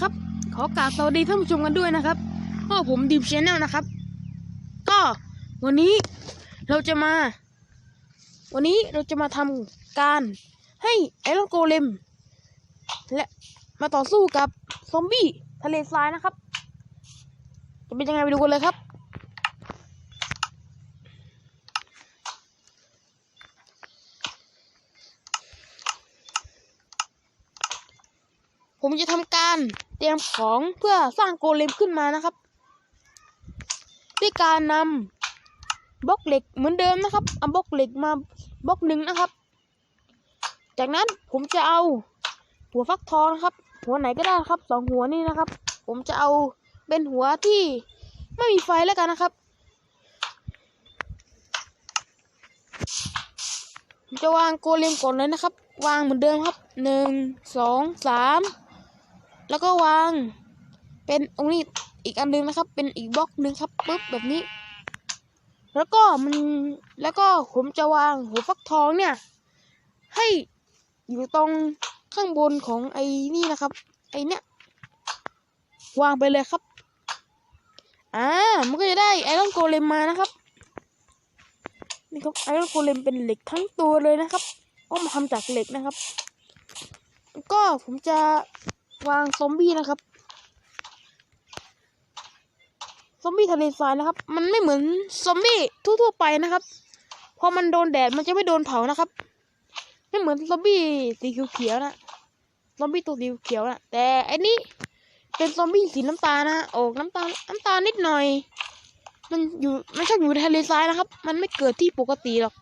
ครับ ขอกราบสวัสดีท่านผู้ชมกันด้วยนะครับพ่อผมดิมชแนลนะครับ ก็วันนี้เราจะมา วันนี้เราจะมาทำการให้ไอรอนโกเลมและมาต่อสู้กับซอมบี้ทะเลทรายนะครับ จะเป็นยังไงไปดูกันเลยครับ ผมจะทำการเตรียมของเพื่อสร้างโกเลมขึ้นมานะครับ ด้วยการนำบล็อกเหล็กเหมือนเดิมนะครับเอาบล็อกเหล็กมาบล็อกหนึ่งนะครับ จากนั้นผมจะเอาหัวฟักทองนะครับ หัวไหนก็ได้ครับสองหัวนี่นะครับ ผมจะเอาเป็นหัวที่ไม่มีไฟแล้วกันนะครับผมจะวางโกเลมก่อนเลยนะครับ วางเหมือนเดิมครับหนึ่งสองสาม แล้วก็วาง เป็นองค์นี้อีกอันหนึงนะครับ เป็นอีกบล็อกหนึ่งครับปึ๊บแบบนี้ แล้วก็มันแล้วก็ผมจะวางหัวฟักทองเนี่ย ให้อยู่ตรงข้างบนของไอ้นี่นะครับ ไอ้เนี่ยวางไปเลยครับอ่ามันก็จะได้ไอรอนโกเลมมานะครับนี่ครับไอรอนโกเลมเป็นเหล็กทั้งตัวเลยนะครับก็มาทำจากเหล็กนะครับ ก็ผมจะ วางซอมบี้นะครับ ซอมบี้ทะเลทรายนะครับ มันไม่เหมือนซอมบี้ทั่วๆไปนะครับพอมันโดนแดดมันจะไม่โดนเผานะครับ ไม่เหมือนซอมบี้สีเขียวๆนะซอมบี้ตัวสีเขียวนะแต่อันนี้เป็นซอมบี้สีน้ำตาลนะออกน้ำตาลน้ำตาลนิดหน่อย มันอยู่มันชอบอยู่ในทะเลทรายนะครับ มันไม่เกิดที่ปกติหรอก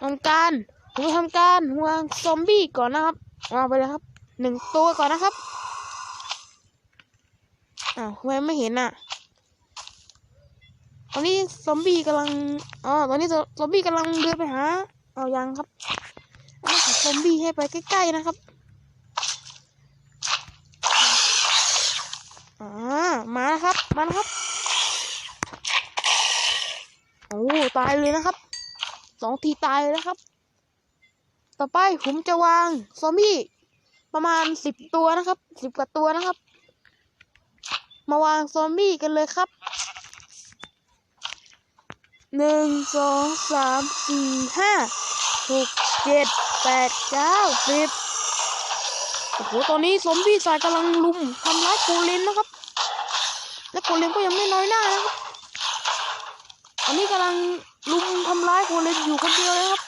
ทำการผมทำการวางซอมบี้ก่อนนะครับวางไปเลยครับ หนึ่งตัวก่อนนะครับอ้าวทำไมไม่เห็นอะ ตอนนี้ซอมบี้กำลังอ๋อตอนนี้ซอมบี้กำลังเดินไปหา เอายังครับซอมบี้ให้ไปใกล้ๆนะครับอ่ามาแล้วครับมาแล้วครับโอ้ตายเลยนะครับสองทีตายเลยนะครับ ต่อไปผมจะวางซอมบี้ ประมาณสิบตัวนะครับสิบกว่าตัวนะครับ มาวางซอมบี้กันเลยครับหนึ่งสองสามสี่ห้าหกเจ็ดแปดเก้าสิบโอ้โหตอนนี้ซอมบี้สายกำลังลุมทำร้ายโกเลมนะครับ และโกเลมก็ยังไม่น้อยหน้านะครับอันนี้กำลังลุมทำร้ายโกเลมอยู่คนเดียวเลยครับ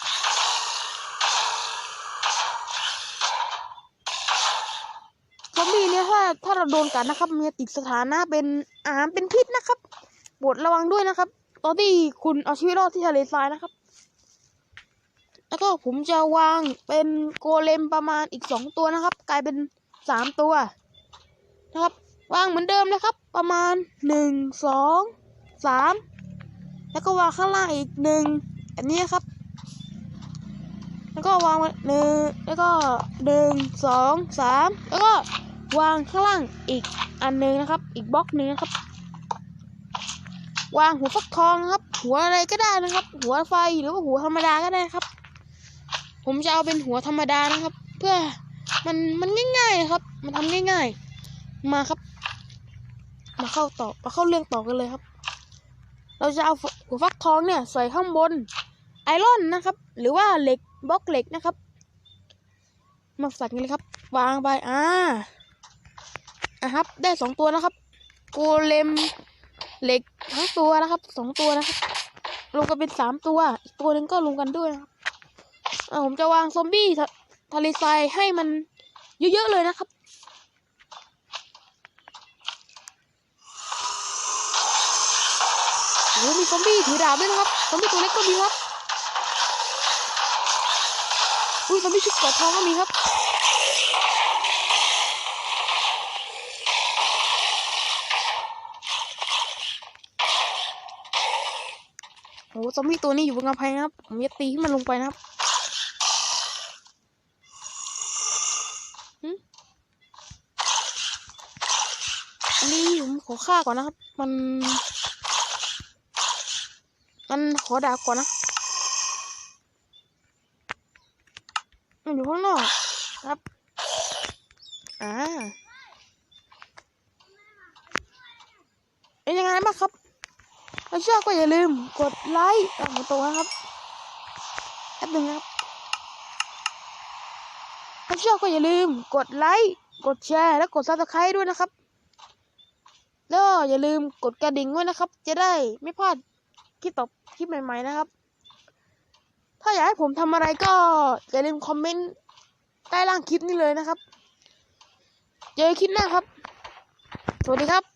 ซอมบี้เนี่ยถ้าถ้าเราโดนกัดนะครับมันจะติดสถานะเป็นอาหารเป็นพิษนะครับโปรดระวังด้วยนะครับ ตอนที่คุณเอาชีวิตรอดที่ทะเลทรายนะครับ แล้วก็ผมจะวางเป็นโกเลมประมาณอีกสองตัวนะครับ กลายเป็นสามตัวนะครับ วางเหมือนเดิมนะครับ ประมาณหนึ่งสองสามแล้วก็วางข้างล่างอีกหนึ่งอันนี้ครับ แล้วก็วางหนึ่งแล้วก็หนึ่งสองสามแล้วก็ วางข้างล่างอีกอันหนึ่งนะครับ อีกบล็อกหนึ่งนะครับ วางหัวฟักทองนะครับ หัวอะไรก็ได้นะครับ หัวไฟหรือว่าหัวธรรมดาก็ได้ครับ ผมจะเอาเป็นหัวธรรมดานะครับ เพื่อมันมันง่ายๆครับ มันทำง่าย ๆ มาครับ มาเข้าต่อมาเข้าเรื่องต่อกันเลยครับ เราจะเอาหัวฟักทองเนี่ยใส่ข้างบนไอรอนนะครับ หรือว่าเหล็กบล็อกเหล็กนะครับ มาใส่กันเลยครับ วางไปอ่า อะครับ ได้สองตัวนะครับ โกเลมเหล็กทั้งตัวนะครับสองตัวนะครับรวมกันเป็นสามตัว อีกตัวหนึ่งก็รวมกันด้วยนะครับอ่าผมจะวางซอมบี้ทะเลทรายให้มันเยอะๆเลยนะครับโอ้มีซอมบี้ถือดาบด้วยนะครับซอมบี้ตัวเล็กก็มีครับอุ้ยซอมบี้ชุดกราะทองก็มีครับ โอ้ซอมบี้ตัวนี้อยู่บนกำแพงครับ ผมจะตีให้มันลงไปนะครับนี่ผมขอฆ่าก่อนนะครับ มัน มันขอดาบก่อนนะ มันอยู่ข้างนอกครับ อ่าเป็นยังไงบ้างครับ ถ้าชอบก็อย่าลืมกดไลค์ตามตัวนะครับแป๊บนึงครับถ้าชอบก็อย่าลืมกดไลค์กดแชร์และกดซับสไครต์ด้วยนะครับ แล้วอย่าลืมกดกระดิ่งด้วยนะครับ จะได้ไม่พลาดคลิปต่อคลิปใหม่ ๆ นะครับ ถ้าอยากให้ผมทำอะไรก็อย่าลืมคอมเมนต์ใต้ล่างคลิปนี้เลยนะครับ เจอคลิปหน้าครับ สวัสดีครับ